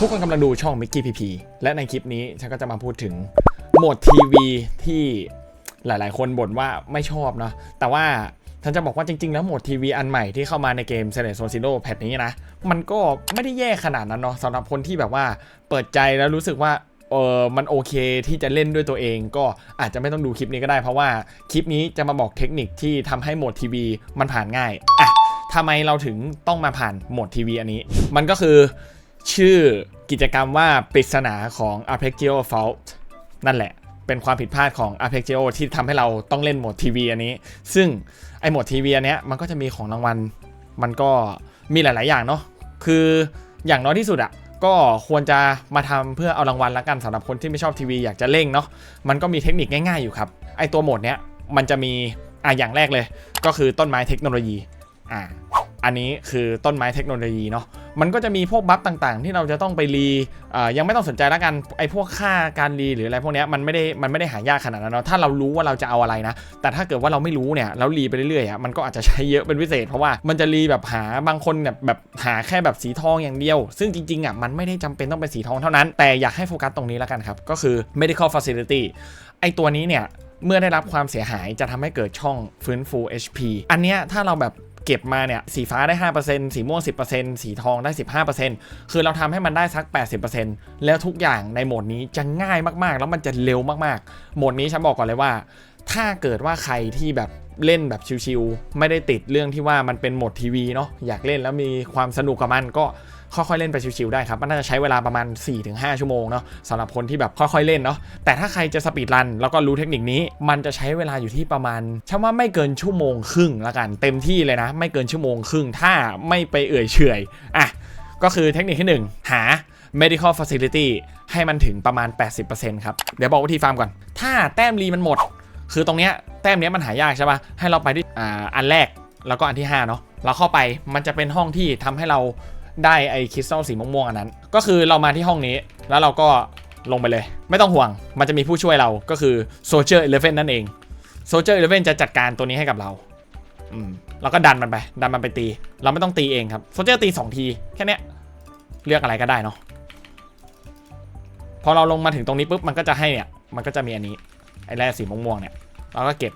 ทุกคนกำลังดูช่อง Mickey PP และในคลิปนี้ฉันก็จะมาพูดถึงโหมดทีวีที่หลาย ๆ คนบ่นว่าไม่ชอบเนาะแต่ว่าฉันจะบอกว่าจริง ๆ แล้วโหมดทีวีอันใหม่ที่เข้ามาในเกม s e l e c t Zone Zero แพทนี้นะ มันก็ไม่ได้แย่ขนาดนั้นเนาะสำหรับคนที่แบบว่าเปิดใจแล้วรู้สึกว่าเออมันโอเคที่จะเล่นด้วยตัวเอง ก็อาจจะไม่ต้องดูคลิปนี้ก็ได้ เพราะว่าคลิปนี้จะมาบอกเทคนิคที่ทำให้โหมดทีวีมันผ่านง่ายอะทำไมเราถึงต้องมาผ่านโหมดทีวีอันนี้ มันก็คือ ชื่อกิจกรรมว่าปริศนาของ Arpeggio Fault นั่นแหละ เป็นความผิดพลาดของ Arpeggio ที่ทำให้เราต้องเล่นโหมดทีวีอันนี้ ซึ่งไอโหมดทีวีอันเนี้ยมันก็จะมีของรางวัล มันก็มีหลาย ๆ อย่างเนาะ คืออย่างน้อยที่สุดอะก็ควรจะมาทำเพื่อเอารางวัลละกันสำหรับคนที่ไม่ชอบทีวีอยากจะเล่งเนาะมันก็มีเทคนิคง่ายๆอยู่ครับ ไอตัวโหมดเนี้ยมันจะมีอะอย่างแรกเลย ก็คือต้นไม้เทคโนโลยีอ่า อันนี้คือต้นไม้เทคโนโลยีเนาะ มันก็จะมีพวกบัฟต่างๆ ที่เราจะต้องไปรีอ่อยังไม่ต้องสนใจแล้วกัน ไอ้พวกค่าการรีหรืออะไรพวกนี้มันไม่ได้ มันไม่ได้หายากขนาดนั้นเนาะ ถ้าเรารู้ว่าเราจะเอาอะไรนะ แต่ถ้าเกิดว่าเราไม่รู้เนี่ย แล้วรีไปเรื่อยๆอะ มันก็อาจจะใช้เยอะเป็นพิเศษ เพราะว่ามันจะรีแบบหา บางคนแบบแบบหาแค่แบบสีทองอย่างเดียว ซึ่งจริงๆอะ มันไม่ได้จำเป็นต้องเป็นสีทองเท่านั้น แต่อยากให้โฟกัสตรงนี้แล้วกันครับ ก็คือ medical facility ไอ้ตัวนี้เนี่ยเมื่อได้รับความเสียหายจะทำให้เกิดช่องฟื้นฟู HP อันเนี้ยถ้าเราแบบ เก็บมาเนี่ยสีฟ้าได้ 5%สีม่วง 10%สีทองได้ 15%คือเราทำให้มันได้สัก 80%แล้วทุกอย่างในโหมดนี้จะง่ายมากๆ แล้วมันจะเร็วมากๆ โหมดนี้ฉันบอกก่อนเลยว่า ถ้าเกิดว่าใครที่แบบเล่นแบบชิวๆไม่ได้ติดเรื่องที่ว่ามันเป็นโหมดทีวีเนาะอยากเล่นแล้วมีความสนุกกับมันก็ ค่อยๆเล่นไปชิวๆได้ครับ มันน่าจะใช้เวลาประมาณ 4-5 ชั่วโมงเนาะสำหรับคนที่แบบค่อยๆเล่นเนาะแต่ถ้าใครจะสปีดรันแล้วก็รู้เทคนิคนี้ มันจะใช้เวลาอยู่ที่ประมาณฉันว่าไม่เกินชั่วโมงครึ่งละกัน เต็มที่เลยนะ ไม่เกินชั่วโมงครึ่งถ้าไม่ไปเอื่อยเฉยอะก็คือเทคนิคที่ 1 หา medical facility ให้มันถึงประมาณ 80%ครับ เดี๋ยวบอกวิธีฟาร์มก่อน ถ้าแต้มรีมันหมด คือตรงเนี้ยแต้มเนี้ยมันหายากใช่ปะให้เราไปที่อ่าอันแรกแล้วก็อันที่ห้าเนาะเราเข้าไปมันจะเป็นห้องที่ทำให้เรา ได้ไอ้คริสตัลสีม่วงๆอันนั้น ก็คือเรามาที่ห้องนี้แล้วเราก็ลงไปเลย ไม่ต้องห่วง มันจะมีผู้ช่วยเราก็คือ Soldier Eleven นั่นเอง Soldier Eleven จะจัดการตัวนี้ให้กับเราอืมเราก็ดันมันไป ดันมันไปตี เราไม่ต้องตีเองครับ Soldier ตี 2 ที แค่นี้เลือกอะไรก็ได้เนาะพอเราลงมาถึงตรงนี้ปุ๊บมันก็จะให้เนี่ย มันก็จะมีอันนี้ ไอ้แร่สีม่วงๆเนี่ย เราก็เก็บ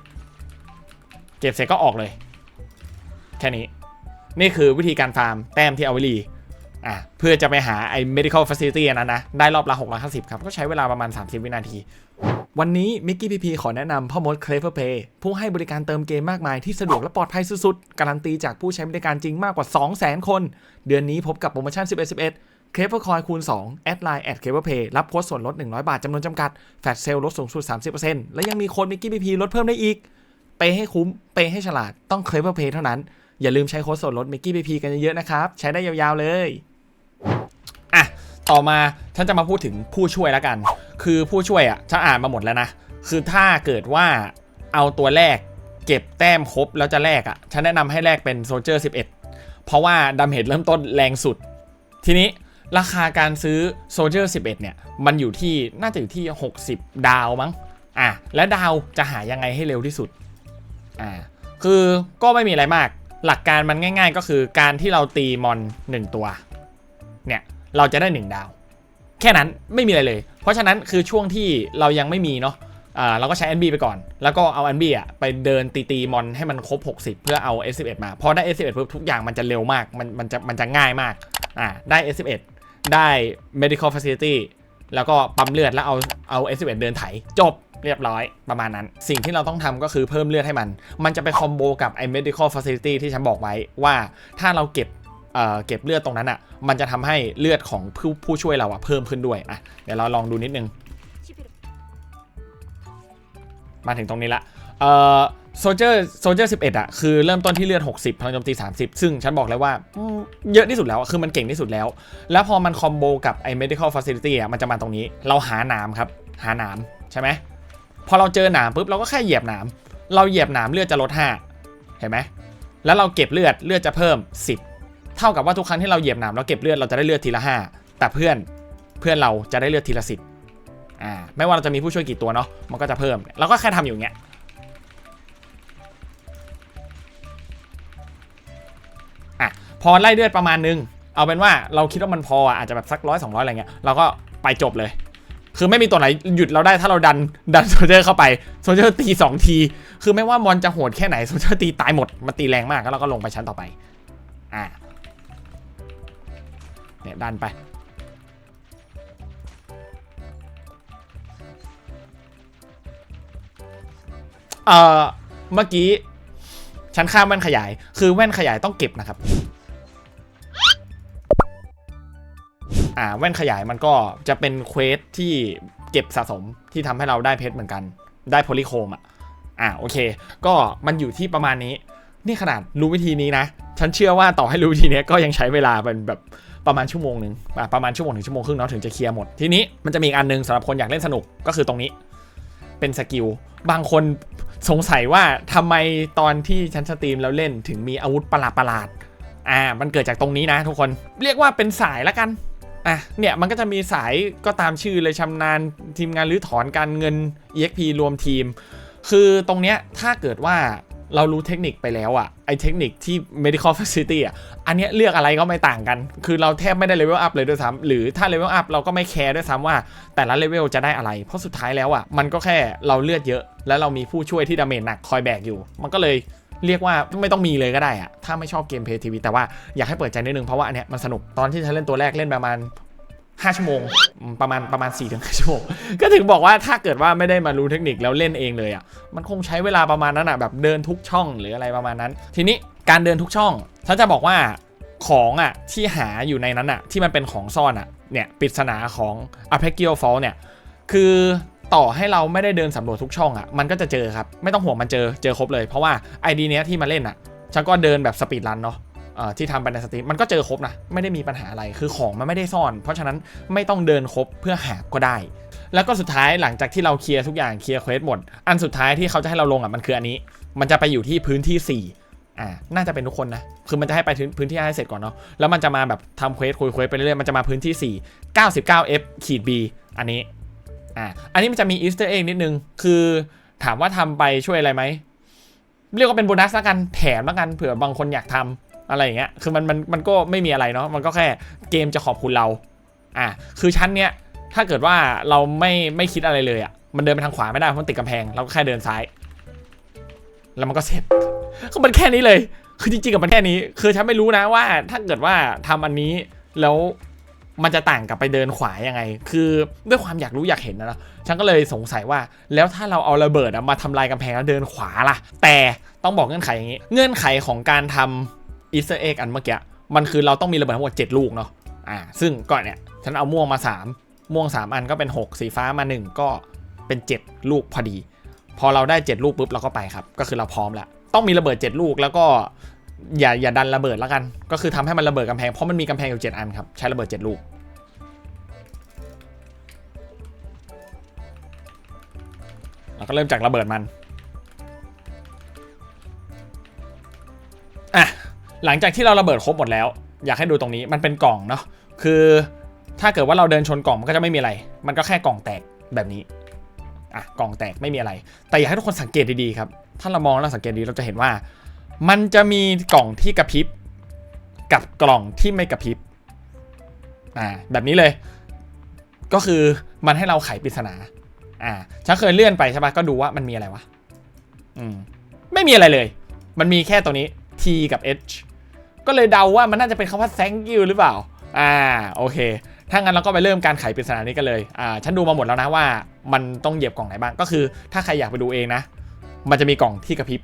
เก็บเสร็จก็ออกเลย แค่นี้ นี่คือวิธีการฟาร์มแต้มที่เอาไว้รี อะเพื่อจะไปหาไอ้ medical facility นั้นนะ ได้รอบละ650 ครับ ก็ใช้เวลาประมาณ 30 วินาที วันนี้มิกกี้พีพีขอแนะนำพ่อมด Clever Pay ผู้ให้บริการเติมเกมมากมายที่สะดวกและปลอดภัยสุดๆ การันตีจากผู้ใช้บริการจริงมากกว่า 200,000 คน เดือนนี้พบกับโปรโมชั่น 11 11 c l e v e r c o i คูณ2แอดไลน์แอด Clever Pay รับโค้ดส่วนลด 100 บาทจำนวนจำกัด แฟลชเซลลดสูงสุด 30%และยังมีโค้ดมิกกี้พีพีลดเพิ่มได้อีก เปให้คุ้ม เปให้ฉลาดต้อง Clever Pay เท่านั้น อย่าลืมใช้โค้ดส่วนลดมิกกี้พีพีกันเยอะๆนะครับ ใช้ได้ยาวๆเลย ต่อมาฉันจะมาพูดถึงผู้ช่วยแล้วกัน คือผู้ช่วยอะฉันอ่านมาหมดแล้วนะ คือถ้าเกิดว่าเอาตัวแรกเก็บแต้มครบแล้วจะแลกอะ ฉันแนะนำให้แลกเป็นโซเจอร์11 เพราะว่าดาเมจเริ่มต้นแรงสุด ทีนี้ราคาการซื้อโซเจอร์11 เนี่ย มันอยู่ที่น่าจะอยู่ที่ 60 ดาวมั้ง อะ และดาวจะหายังไงให้เร็วที่สุด อ่า คือก็ไม่มีอะไรมาก หลักการมันง่าย ๆ ก็คือการที่เราตีมอน 1 ตัว เนี่ย เราจะได้ 1 ดาว แค่นั้นไม่มีอะไรเลย เพราะฉะนั้นคือช่วงที่เรายังไม่มีเนาะอ่าเราก็ใช้ NB ไปก่อน แล้วก็เอา NB อะไปเดินตีตีมอนให้มันครบ 60 เพื่อเอา S11 มา พอได้ S11 ปุ๊บทุกอย่างมันจะเร็วมาก มันมันจะมันจะง่ายมาก อ่า ได้ S11 ได้ medical facility แล้วก็ปั๊มเลือดแล้วเอาเอา S11 เดินไถ จบเรียบร้อยประมาณนั้น สิ่งที่เราต้องทำก็คือเพิ่มเลือดให้มัน มันจะไปคอมโบกับไอ้ medical facility ที่ฉันบอกไว้ว่าถ้าเราเก็บ เก็บเลือดตรงนั้นอะ มันจะทำให้เลือดของผู้ผู้ช่วยเราอะเพิ่มขึ้นด้วยอะเดี๋ยวเราลองดูนิดนึง มาถึงตรงนี้ละเอ่อโซเจอร์โซเจอร์11อะคือเริ่มต้นที่เลือด 60พลังโจมตี 30 ซึ่งฉันบอกเลยว่าเยอะที่สุดแล้วคือมันเก่งที่สุดแล้ว แล้วพอมันคอมโบกับไอ้ medical facility อะมันจะมาตรงนี้ เราหาหนามครับ หาหนามใช่ไหมพอเราเจอหนามปุ๊บเราก็แค่เหยียบหนาม เราเหยียบหนามเลือดจะลด 5 เห็นไหมแล้วเราเก็บเลือดเลือดจะเพิ่ม 10 เท่ากับว่าทุกครั้งที่เราเหยียบหนามเราเก็บเลือดเราจะได้เลือดทีละ 5 แต่เพื่อนเพื่อนเราจะได้เลือดทีละ10อ่าไม่ว่าเราจะมีผู้ช่วยกี่ตัวเนาะมันก็จะเพิ่มเราก็แค่ทำอยู่เงี้ยอะพอไล่เลือดประมาณนึง เอาเป็นว่าเราคิดว่ามันพออะอาจจะแบบสักร้อยสองร้อยอะไรเงี้ยเราก็ไปจบเลย คือไม่มีตัวไหนหยุดเราได้ถ้าเราดันดันโซเจอร์เข้าไปโซเจอร์ตีสองที คือไม่ว่ามอนจะโหดแค่ไหนโซเจอร์ตีตายหมดมันตีแรงมากแล้วเราก็ลงไปชั้นต่อไปอ่า เนี่ยดันไป เอ่อ เมื่อกี้ฉันข้ามแว่นขยาย คือแว่นขยายต้องเก็บนะครับ อ่า แว่นขยายมันก็จะเป็นเควสที่เก็บสะสมที่ทำให้เราได้เพชรเหมือนกัน ได้โพลิโคมอะ อ่า โอเค ก็มันอยู่ที่ประมาณนี้ นี่ขนาดรู้วิธีนี้นะ ฉันเชื่อว่าต่อให้รู้วิธีนี้ก็ยังใช้เวลาเป็นแบบ ประมาณชั่วโมงหนึ่งประมาณชั่วโมงถึงชั่วโมงครึ่งเนาะถึงจะเคลียร์หมด ทีนี้มันจะมีอีกอันหนึงสำหรับคนอยากเล่นสนุกก็คือตรงนี้ เป็นสกิลบางคนสงสัยว่าทำไมตอนที่ฉันสตรีมแล้วเล่นถึงมีอาวุธประหลาดประหลาดอ่า มันเกิดจากตรงนี้นะทุกคนเรียกว่าเป็นสายละกันอะเนี่ยมันก็จะมีสายก็ตามชื่อเลยชำนาญทีมงานหรือถอนการเงิน EXP รวมทีม คือตรงเนี้ยถ้าเกิดว่า เรารู้เทคนิคไปแล้วอะไอเทคนิคที่ medical facility อะอันเนี้ยเลือกอะไรก็ไม่ต่างกัน คือเราแทบไม่ได้เลเวลอัพเลยด้วยซ้ำหรือถ้าเลเวลอัพเราก็ไม่แคร์ด้วยซ้ำว่า แต่ละเลเวลจะได้อะไร เพราะสุดท้ายแล้วอะมันก็แค่เราเลือดเยอะ แล้วเรามีผู้ช่วยที่ดาเมจหนักคอยแบกอยู่ มันก็เลยเรียกว่าไม่ต้องมีเลยก็ได้อะถ้าไม่ชอบเกมเพย์ทีวีแต่ว่าอยากให้เปิดใจนิดนึงเพราะว่าอันเนี้ยมันสนุกตอนที่ฉันเล่นตัวแรกเล่นประมาณ 5 ชั่วโมง ประมาณประมาณ4ี่ถึงชั่วโมง ก็ถึงบอกว่าถ้าเกิดว่าไม่ได้มารู้เทคนิคแล้วเล่นเองเลยอะมันคงใช้เวลาประมาณนั้นอะแบบเดินทุกช่องหรืออะไรประมาณนั้น ทีนี้การเดินทุกช่องฉันจะบอกว่าของอะที่หาอยู่ในนั้นอะที่มันเป็นของซ่อนอะเนี่ยปริศนาของ a p e c i o Fall เนี่ยคือต่อให้เราไม่ได้เดินสำรวจทุกช่องอะมันก็จะเจอครับ ไม่ต้องห่วงมันเจอเจอครบเลย เพราะว่าไอดีเนี้ยที่มาเล่นอะฉันก็เดินแบบสปีดรันเนาะ ที่ทำไปในสตรีมมันก็เจอครบนะไม่ได้มีปัญหาอะไรคือของมันไม่ได้ซ่อน เพราะฉะนั้นไม่ต้องเดินครบเพื่อหาก็ได้ แล้วก็สุดท้ายหลังจากที่เราเคลียร์ทุกอย่างเคลียร์เควสหมด อันสุดท้ายที่เขาจะให้เราลงอะมันคืออันนี้ มันจะไปอยู่ที่พื้นที่ 4อ่า น่าจะเป็นทุกคนนะ คือมันจะให้ไปพื้นที่ให้เสร็จก่อนเนาะ แล้วมันจะมาแบบทำเควสคุยเควสไปเรื่อยๆ มันจะมาพื้นที่ 4 99f ขีด b อันนี้ อ่า อันนี้มันจะมีอีสเตอร์เอ็กนิดนึง คือถามว่าทำไปช่วยอะไรไหม เรียกว่าเป็นโบนัสละกัน แถมละกัน เผื่อบางคนอยากท อะไรอย่างเงี้ย คือมันมันมันก็ไม่มีอะไรเนาะ มันก็แค่เกมจะขอบคุณเรา อะ คือชั้นเนี้ย ถ้าเกิดว่าเราไม่ไม่คิดอะไรเลยอะ มันเดินไปทางขวาไม่ได้เพราะมันติดกำแพง เราก็แค่เดินซ้าย แล้วมันก็เสร็จคือมันแค่นี้เลย คือจริงๆกับมันแค่นี้ คือฉันไม่รู้นะว่า ถ้าเกิดว่าทำอันนี้แล้วมันจะต่างกับไปเดินขวายังไง คือด้วยความอยากรู้อยากเห็นนะเนอะฉันก็เลยสงสัยว่า แล้วถ้าเราเอาระเบิดมาทำลายกำแพงแล้วเดินขวาล่ะ แต่ต้องบอกเงื่อนไขอย่างนี้ เงื่อนไขของการทำ อีสเตอร์เอ็กอันเมื่อกี้มันคือเราต้องมีระเบิดทั้งหมด7ลูกเนาะอ่าซึ่งก่อนเนี่ยฉันเอาม่วงมา 3 ม่วง 3 อันก็เป็น 6 สีฟ้ามา 1 ก็เป็น 7 ลูกพอดี พอเราได้ 7 ลูกปุ๊บเราก็ไปครับ ก็คือเราพร้อมแล้ว ต้องมีระเบิด 7 ลูกแล้วก็อย่าอย่าดันระเบิดแล้วกัน ก็คือทำให้มันระเบิดกำแพงเพราะมันมีกำแพงอยู่ 7 อันครับ ใช้ระเบิด 7 ลูกเราก็เริ่มจากระเบิดมัน หลังจากที่เราระเบิดครบหมดแล้ว อยากให้ดูตรงนี้มันเป็นกล่องเนาะคือถ้าเกิดว่าเราเดินชนกล่องมันก็จะไม่มีอะไร มันก็แค่กล่องแตกแบบนี้อะกล่องแตกไม่มีอะไร แต่อยากให้ทุกคนสังเกตดีๆครับ ถ้าเรามองแล้วสังเกตดีเราจะเห็นว่า มันจะมีกล่องที่กระพริบกับกล่องที่ไม่กระพริบอ่าแบบนี้เลย ก็คือมันให้เราไขปริศนาอ่าฉันเคยเลื่อนไปใช่ปะก็ดูว่ามันมีอะไรวะอืมไม่มีอะไรเลย มันมีแค่ตัวนี้ T กับ H ก็เลยเดาว่ามันน่าจะเป็นคำว่า thank you หรือเปล่า อ่า โอเค ถ้างั้นเราก็ไปเริ่มการไขปริศนานี้กันเลย อ่า ฉันดูมาหมดแล้วนะว่ามันต้องเหยียบกล่องไหนบ้าง ก็คือถ้าใครอยากไปดูเองนะ มันจะมีกล่องที่กระพริบ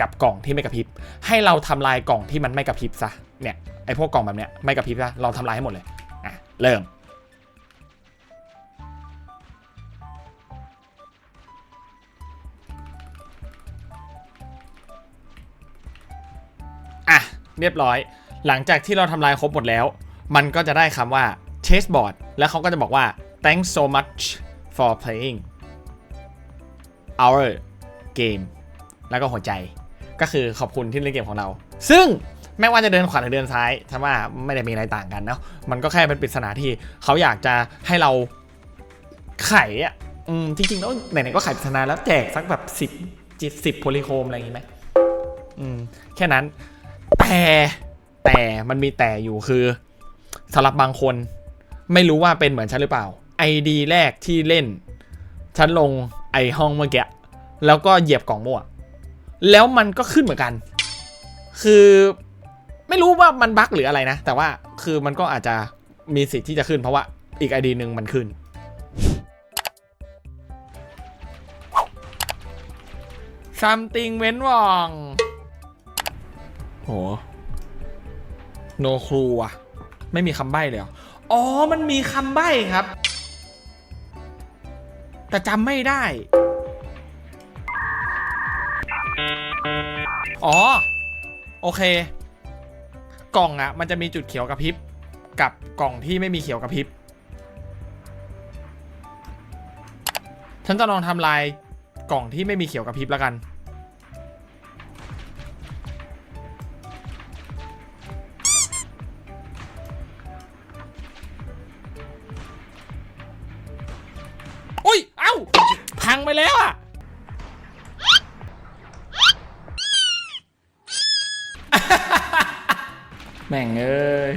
กับกล่องที่ไม่กระพริบ ให้เราทำลายกล่องที่มันไม่กระพริบซะ เนี่ย ไอพวกกล่องแบบเนี้ยไม่กระพริบซะ เราทำลายให้หมดเลย อะ เริ่ม เรียบร้อย หลังจากที่เราทำลายครบหมดแล้ว มันก็จะได้คำว่า chessboard แล้วเขาก็จะบอกว่า thanks so much for playing our game แล้วก็หัวใจก็คือขอบคุณที่เล่นเกมของเรา ซึ่งไม่ว่าจะเดินขวาหรือเดินซ้ายถ้าว่าไม่ได้มีอะไรต่างกันเนาะมันก็แค่เป็นปริศนาที่เขาอยากจะให้เราไขอะอืมจริงๆแล้วไหนๆก็ไขปริศนาแล้วแจกสักแบบสิบจิตสิบโพลิโคมอะไรอย่างงี้ไหมอืมแค่นั้น แต่แต่มันมีแต่อยู่คือสำหรับบางคน ไม่รู้ว่าเป็นเหมือนฉันหรือเปล่า ID แรกที่เล่น ฉันลงไอห้องเมื่อกี้แล้วก็เหยียบกล่องมั่วแล้วมันก็ขึ้นเหมือนกัน คือไม่รู้ว่ามันบั๊กหรืออะไรนะ แต่ว่าคือมันก็อาจจะมีสิทธิ์ที่จะขึ้นเพราะว่าอีก ID หนึ่งมันขึ้น something เว้ โห no clue อะไม่มีคำใบ้เลยออ๋อ มันมีคำใบ้ครับ แต่จำไม่ได้ อ๋อ โอเค กล่องอะมันจะมีจุดเขียวกระพริบ กับกล่องที่ไม่มีเขียวกระพริบ ฉันจะลองทำลายกล่องที่ไม่มีเขียวกระพริบแล้วกัน งไปแล้วอะแม่งเอ้ย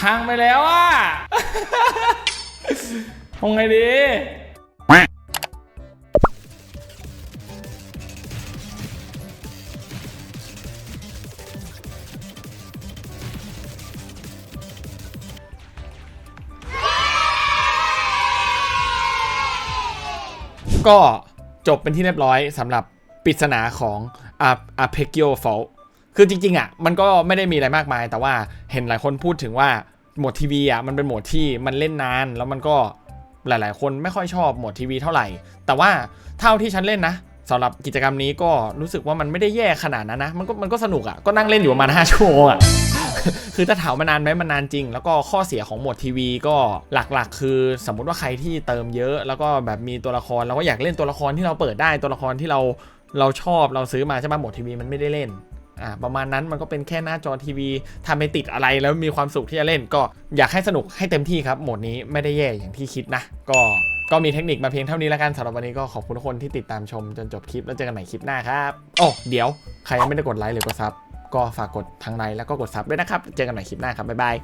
พังไปแล้วอะทำไงดี ก็จบเป็นที่เรียบร้อยสำหรับปริศนาของ Ar- Arpeggio Fault คือจริงๆอะมันก็ไม่ได้มีอะไรมากมาย แต่ว่าเห็นหลายคนพูดถึงว่าโหมดทีวีอะมันเป็นโหมดที่มันเล่นนาน แล้วมันก็หลายๆ คนไม่ค่อยชอบโหมดทีวีเท่าไหร่ แต่ว่าเท่าที่ฉันเล่นนะสำหรับกิจกรรมนี้ก็รู้สึกว่ามันไม่ได้แย่ขนาดนั้นนะ มันก็มันก็สนุกอะ ก็นั่งเล่นอยู่ประมาณ5ชั่วโมงอะ คือถ้าถามมานานไหมมันนานจริง แล้วก็ข้อเสียของโหมดทีวีก็หลักๆ คือสมมุติว่าใครที่เติมเยอะ แล้วก็แบบมีตัวละครเราก็อยากเล่นตัวละครที่เราเปิดได้ตัวละครที่เราเราชอบเราซื้อมาใช่ไหมโหมดทีวีมันไม่ได้เล่นอ่าประมาณนั้นมันก็เป็นแค่หน้าจอทีวีทำให้ติดอะไรแล้วมีความสุขที่จะเล่น ก็อยากให้สนุกให้เต็มที่ครับโหมดนี้ไม่ได้แย่อย่างที่คิดนะ ก็ก็มีเทคนิคมาเพียงเท่านี้แล้วกันสำหรับวันนี้ก็ขอบคุณทุกคนที่ติดตามชมจนจบคลิปแล้วเจอกันใหม่คลิปหน้าครับโอ้เดี๋ยวใครยังไม่ได้กดไลค์หรือกดซับ ก็ฝากกดทางไลน์แล้วก็กดซับด้วยนะครับ เจอกันใหม่คลิปหน้าครับบ๊ายบาย